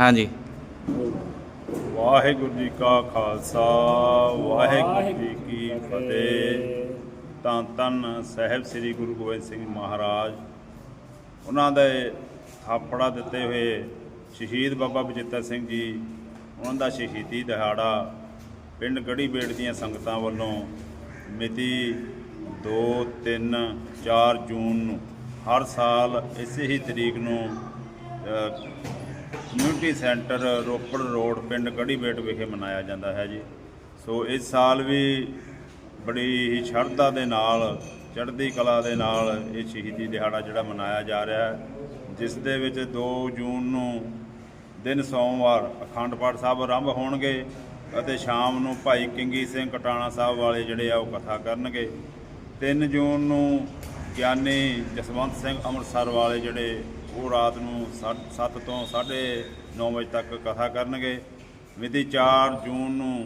ਹਾਂਜੀ। ਵਾਹਿਗੁਰੂ ਜੀ ਕਾ ਖਾਲਸਾ, ਵਾਹਿਗੁਰੂ ਜੀ ਕੀ ਫਤਿਹ। ਤਾਂ ਤਨ ਸਾਹਿਬ ਸ੍ਰੀ ਗੁਰੂ ਗੋਬਿੰਦ ਸਿੰਘ ਮਹਾਰਾਜ, ਉਹਨਾਂ ਦੇ ਥਾਪੜਾ ਦਿੱਤੇ ਹੋਏ ਸ਼ਹੀਦ ਬਾਬਾ ਬਚਿੱਤਰ ਸਿੰਘ ਜੀ, ਉਹਨਾਂ ਦਾ ਸ਼ਹੀਦੀ ਦਿਹਾੜਾ ਪਿੰਡ ਗੜੀ ਬੇੜ ਦੀਆਂ ਸੰਗਤਾਂ ਵੱਲੋਂ ਮਿਤੀ 2 3 4 ਜੂਨ ਨੂੰ ਹਰ ਸਾਲ ਇਸੇ ਹੀ ਤਰੀਕ ਨੂੰ ਕਮਿਊਨਿਟੀ ਸੈਂਟਰ ਰੋਪੜ ਰੋਡ ਪਿੰਡ ਕੜੀਬੇਟ ਵਿਖੇ ਮਨਾਇਆ ਜਾਂਦਾ ਹੈ ਜੀ। ਸੋ ਇਸ ਸਾਲ ਵੀ ਬੜੀ ਹੀ ਸ਼ਰਧਾ ਦੇ ਨਾਲ, ਚੜ੍ਹਦੀ ਕਲਾ ਦੇ ਨਾਲ ਇਹ ਸ਼ਹੀਦੀ ਦਿਹਾੜਾ ਜਿਹੜਾ ਮਨਾਇਆ ਜਾ ਰਿਹਾ ਹੈ, ਜਿਸ ਦੇ ਵਿੱਚ 2 ਜੂਨ ਨੂੰ ਦਿਨ ਸੋਮਵਾਰ ਅਖੰਡ ਪਾਠ ਸਾਹਿਬ ਆਰੰਭ ਹੋਣਗੇ ਅਤੇ ਸ਼ਾਮ ਨੂੰ ਭਾਈ ਕਿੰਗੀ ਸਿੰਘ ਕਟਾਣਾ ਸਾਹਿਬ ਵਾਲੇ ਜਿਹੜੇ ਆ ਉਹ ਕਥਾ ਕਰਨਗੇ। 3 ਜੂਨ ਨੂੰ ਗਿਆਨੀ ਜਸਵੰਤ ਸਿੰਘ ਅੰਮ੍ਰਿਤਸਰ ਵਾਲੇ ਜਿਹੜੇ ਉਹ ਰਾਤ ਨੂੰ 7 ਤੋਂ 9:30 ਵਜੇ ਤੱਕ ਕਥਾ ਕਰਨਗੇ। ਮਿਤੀ 4 ਜੂਨ ਨੂੰ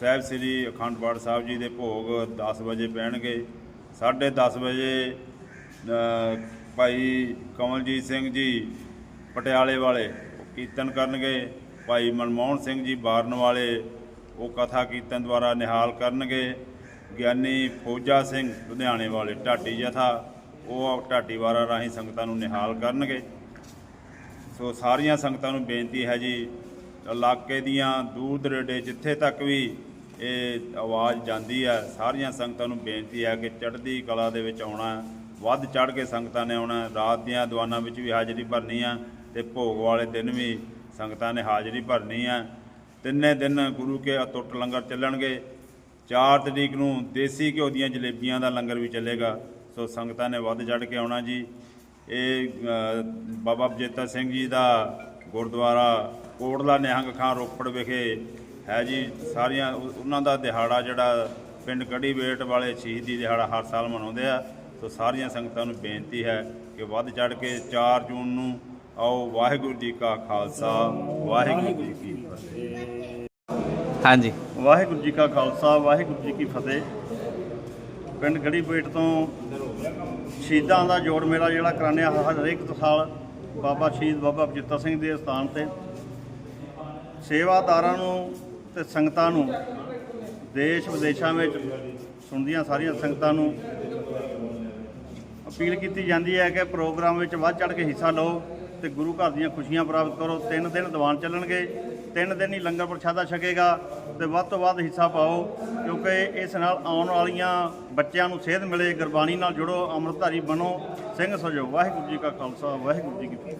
ਸਾਹਿਬ ਸ੍ਰੀ ਅਖੰਡ ਪਾਠ ਸਾਹਿਬ ਜੀ ਦੇ ਭੋਗ 10 ਵਜੇ ਪੈਣਗੇ। 10:30 ਵਜੇ ਭਾਈ ਕਮਲਜੀਤ ਸਿੰਘ ਜੀ ਪਟਿਆਲੇ ਵਾਲੇ ਕੀਰਤਨ ਕਰਨਗੇ। ਭਾਈ ਮਨਮੋਹਨ ਸਿੰਘ ਜੀ ਬਾਰਨ ਵਾਲੇ ਉਹ ਕਥਾ ਕੀਰਤਨ ਦੁਆਰਾ ਨਿਹਾਲ ਕਰਨਗੇ। ਗਿਆਨੀ ਫੌਜਾ ਸਿੰਘ ਲੁਧਿਆਣੇ ਵਾਲੇ ਢਾਡੀ ਜਥਾ ਉਹ ਢਾਡੀ ਵਾਰਾ ਰਾਹੀਂ ਸੰਗਤਾਂ ਨੂੰ ਨਿਹਾਲ ਕਰਨਗੇ। ਸੋ ਸਾਰੀਆਂ ਸੰਗਤਾਂ ਨੂੰ ਬੇਨਤੀ ਹੈ ਜੀ, ਇਲਾਕੇ ਦੀਆਂ ਦੂਰ ਦਰੇਡੇ ਜਿੱਥੇ ਤੱਕ ਵੀ ਇਹ ਆਵਾਜ਼ ਜਾਂਦੀ ਹੈ, ਸਾਰੀਆਂ ਸੰਗਤਾਂ ਨੂੰ ਬੇਨਤੀ ਹੈ ਕਿ ਚੜ੍ਹਦੀ ਕਲਾ ਦੇ ਵਿੱਚ ਆਉਣਾ, ਵੱਧ ਚੜ੍ਹ ਕੇ ਸੰਗਤਾਂ ਨੇ ਆਉਣਾ, ਰਾਤ ਦੀਆਂ ਦੀਵਾਨਾਂ ਵਿੱਚ ਵੀ ਹਾਜ਼ਰੀ ਭਰਨੀ ਆ ਤੇ ਭੋਗ ਵਾਲੇ ਦਿਨ ਵੀ ਸੰਗਤਾਂ ਨੇ ਹਾਜ਼ਰੀ ਭਰਨੀ ਆ। ਤਿੰਨੇ ਦਿਨ ਗੁਰੂ ਕੇ ਅਤੁੱਟ ਲੰਗਰ ਚੱਲਣਗੇ। 4 ਤਰੀਕ ਨੂੰ ਦੇਸੀ ਘਿਓ ਦੀਆਂ ਜਲੇਬੀਆਂ ਦਾ ਲੰਗਰ ਵੀ ਚੱਲੇਗਾ। ਸੋ ਸੰਗਤਾਂ ਨੇ ਵੱਧ ਚੜ੍ਹ ਕੇ ਆਉਣਾ ਜੀ। ਇਹ ਬਾਬਾ ਬਜੇਤਾ ਸਿੰਘ ਜੀ ਦਾ ਗੁਰਦੁਆਰਾ ਕੋਟਲਾ ਨਿਹੰਗ ਖਾਂ ਰੋਪੜ ਵਿਖੇ ਹੈ ਜੀ। ਸਾਰੀਆਂ ਉਹ- ਉਹਨਾਂ ਦਾ ਦਿਹਾੜਾ ਜਿਹੜਾ ਪਿੰਡ ਕੜੀ ਵੇਟ ਵਾਲੇ ਸ਼ਹੀਦੀ ਦਿਹਾੜਾ ਹਰ ਸਾਲ ਮਨਾਉਂਦੇ ਆ। ਸੋ ਸਾਰੀਆਂ ਸੰਗਤਾਂ ਨੂੰ ਬੇਨਤੀ ਹੈ ਕਿ ਵੱਧ ਚੜ੍ਹ ਕੇ 4 ਜੂਨ ਨੂੰ ਆਓ। ਵਾਹਿਗੁਰੂ ਜੀ ਕਾ ਖਾਲਸਾ ਵਾਹਿਗੁਰੂ ਜੀ ਕੀ ਫਤਿਹ। ਹਾਂਜੀ। ਵਾਹਿਗੁਰੂ ਜੀ ਕਾ ਖਾਲਸਾ ਵਾਹਿਗੁਰੂ ਜੀ ਕੀ ਫਤਿਹ। ਪਿੰਡ ਗੜੀ ਬੇਟ ਤੋਂ ਸ਼ਹੀਦਾਂ ਦਾ ਜੋੜ ਮੇਲਾ ਜਿਹੜਾ ਕਰਾਉਂਦੇ ਆ ਹਰੇਕ ਸਾਲ ਬਾਬਾ ਸ਼ਹੀਦ ਬਾਬਾ ਬਚਿੱਤਰ ਸਿੰਘ ਦੇ ਸਥਾਨ ਤੇ। ਸੇਵਾਦਾਰਾਂ ਨੂੰ ਤੇ ਸੰਗਤਾਂ ਨੂੰ, ਦੇਸ਼ ਵਿਦੇਸ਼ਾਂ ਵਿੱਚ ਸੁਣਦੀਆਂ ਸਾਰੀਆਂ ਸੰਗਤਾਂ ਨੂੰ ਅਪੀਲ ਕੀਤੀ ਜਾਂਦੀ ਹੈ ਕਿ ਪ੍ਰੋਗਰਾਮ ਵਿੱਚ ਵੱਧ ਚੜ੍ਹ ਕੇ ਹਿੱਸਾ ਲਓ ਤੇ ਗੁਰੂ ਘਰ ਦੀਆਂ ਖੁਸ਼ੀਆਂ ਪ੍ਰਾਪਤ ਕਰੋ। ਤਿੰਨ ਦਿਨ ਦੀਵਾਨ ਚੱਲਣਗੇ, ਤਿੰਨ ਦਿਨ ਹੀ ਲੰਗਰ ਪ੍ਰਸ਼ਾਦਾ ਛਕੇਗਾ। ਤੇ ਵੱਧ ਤੋਂ ਵੱਧ ਹਿੱਸਾ ਪਾਓ, ਕਿਉਂਕਿ ਇਸ ਨਾਲ ਆਉਣ ਵਾਲੀਆਂ ਬੱਚਿਆਂ ਨੂੰ ਸੇਧ ਮਿਲੇ, ਗੁਰਬਾਣੀ ਨਾਲ ਜੁੜੋ, ਅੰਮ੍ਰਿਤਧਾਰੀ ਬਣੋ। ਸਿੰਘ ਸਜੋ ਵਾਹਿਗੁਰੂ ਜੀ ਕਾ ਖਾਲਸਾ, ਵਾਹਿਗੁਰੂ ਜੀ ਕੀ ਫਤਿਹ।